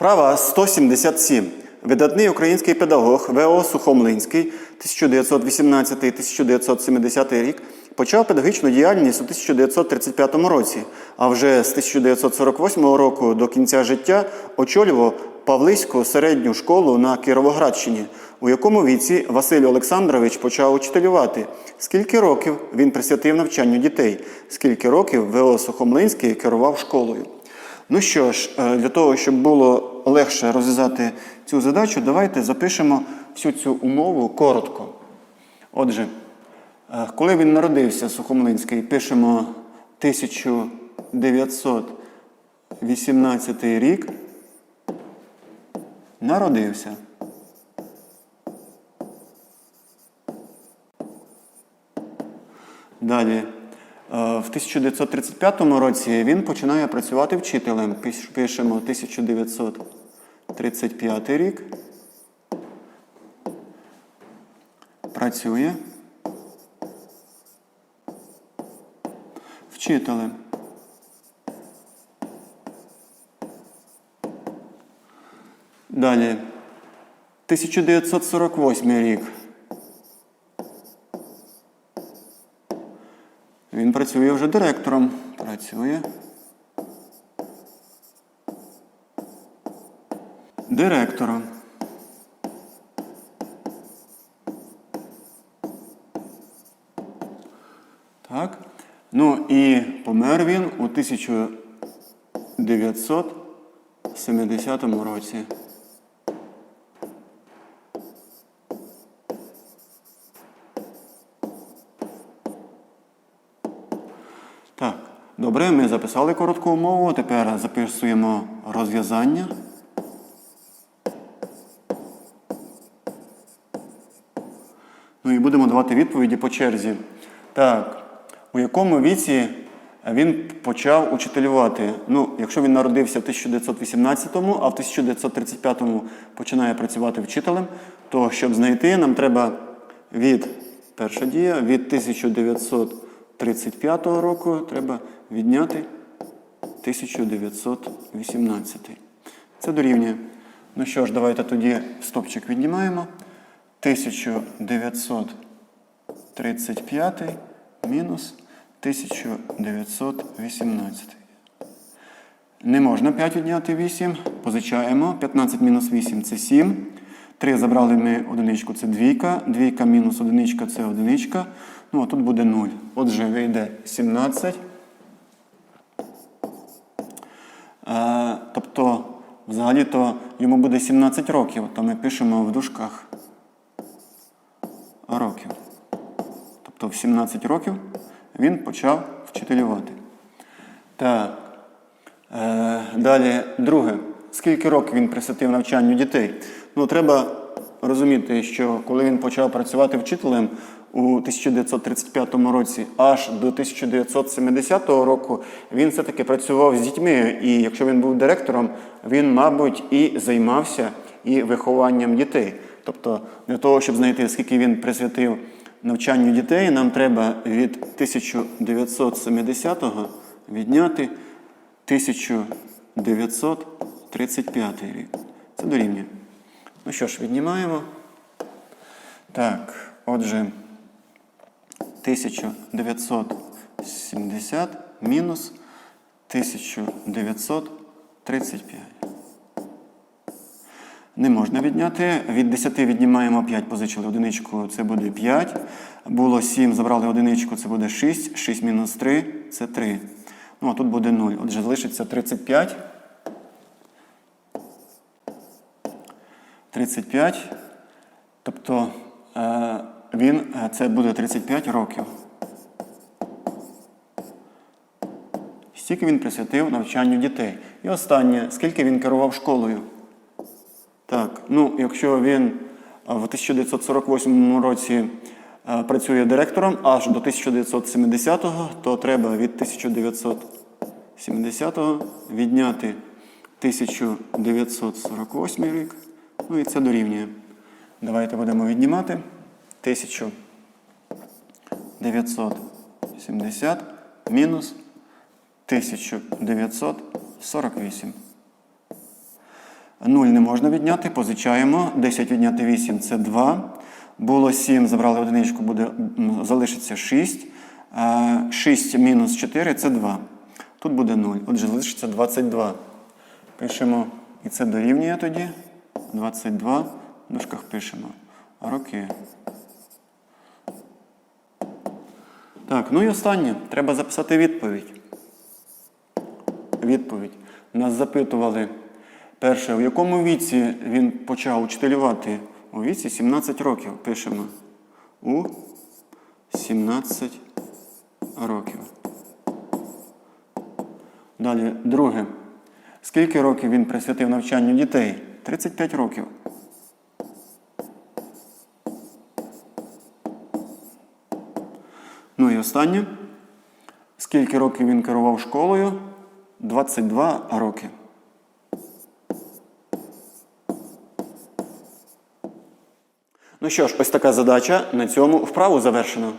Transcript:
Вправа 177. Видатний український педагог В.О. Сухомлинський 1918-1970 рік почав педагогічну діяльність у 1935 році, а вже з 1948 року до кінця життя очолював Павлиську середню школу на Кіровоградщині, у якому віці Василь Олександрович почав учителювати. Скільки років він присвятив навчанню дітей, скільки років В.О. Сухомлинський керував школою. Ну що ж, е, для того, щоб було легше розв'язати цю задачу, давайте запишемо всю цю умову коротко. Отже, е, коли він народився, Сухомлинський, пишемо 1918 рік. Народився. Далі. Е, В 1935 році він починає працювати вчителем. Пишемо 1935 рік. Працює вчителем. Далі. 1948 рік. Працює вже директором. Працює. Директором. Так. Ну і помер він у 1970 році. Добре, ми записали коротку умову. Тепер записуємо розв'язання. Ну і будемо давати відповіді по черзі. Так, у якому віці він почав учителювати? Ну, якщо він народився в 1918-му, а в 1935-му починає працювати вчителем, то щоб знайти, нам треба від перша дія, від 1935 року треба відняти 1918. Це дорівнює. Ну що ж, давайте тоді стопчик віднімаємо. 1935 мінус 1918. Не можна 5 відняти 8. Позичаємо. 15 мінус 8 це 7. 3 забрали ми одиничку, це двійка. Двійка мінус одиничка це одиничка. Ну, а тут буде 0. Отже, вийде 17. Е, тобто, взагалі-то йому буде 17 років, то ми пишемо в дужках років. Тобто в 17 років він почав вчителювати. Так. Е, далі, друге. Скільки років він присвятив навчанню дітей? Ну, треба розуміти, що коли він почав працювати вчителем у 1935 році аж до 1970 року, він все-таки працював з дітьми. І якщо він був директором, він, мабуть, і займався і вихованням дітей. Тобто, для того, щоб знайти, скільки він присвятив навчанню дітей, нам треба від 1970-го відняти 1935 рік. Це дорівнює. Ну що ж, віднімаємо. Так, отже, 1970 мінус 1935. Не можна відняти. Від 10 віднімаємо 5, позичили одиничку, це буде 5. Було 7, забрали одиничку, це буде 6. 6 мінус 3 це 3. Ну, а тут буде 0. Отже, залишиться 35. 35. Тобто е, він, е, це буде 35 років. Стільки він присвятив навчанню дітей. І останнє, скільки він керував школою? Так, ну, якщо він в 1948 році працює директором аж до 1970-го, то треба від 1970-го відняти 1948 рік. Ну і це дорівнює. Давайте будемо віднімати 1970 мінус 1948. 0 не можна відняти, позичаємо. 10 відняти 8 це 2. Було 7, забрали одиничку, буде, залишиться 6. 6 мінус 4 це 2. Тут буде 0. Отже, залишиться 22. Пишемо, і це дорівнює тоді. 22. В дужках пишемо. Роки. Так, ну і останнє. Треба записати відповідь. Відповідь. Нас запитували. Перше, в якому віці він почав учителювати? У віці 17 років. Пишемо. У 17 років. Далі, друге. Скільки років він присвятив навчанню дітей? 35 років. Ну і останнє. Скільки років він керував школою? 22 роки. Ну що ж, ось така задача. На цьому вправу завершено.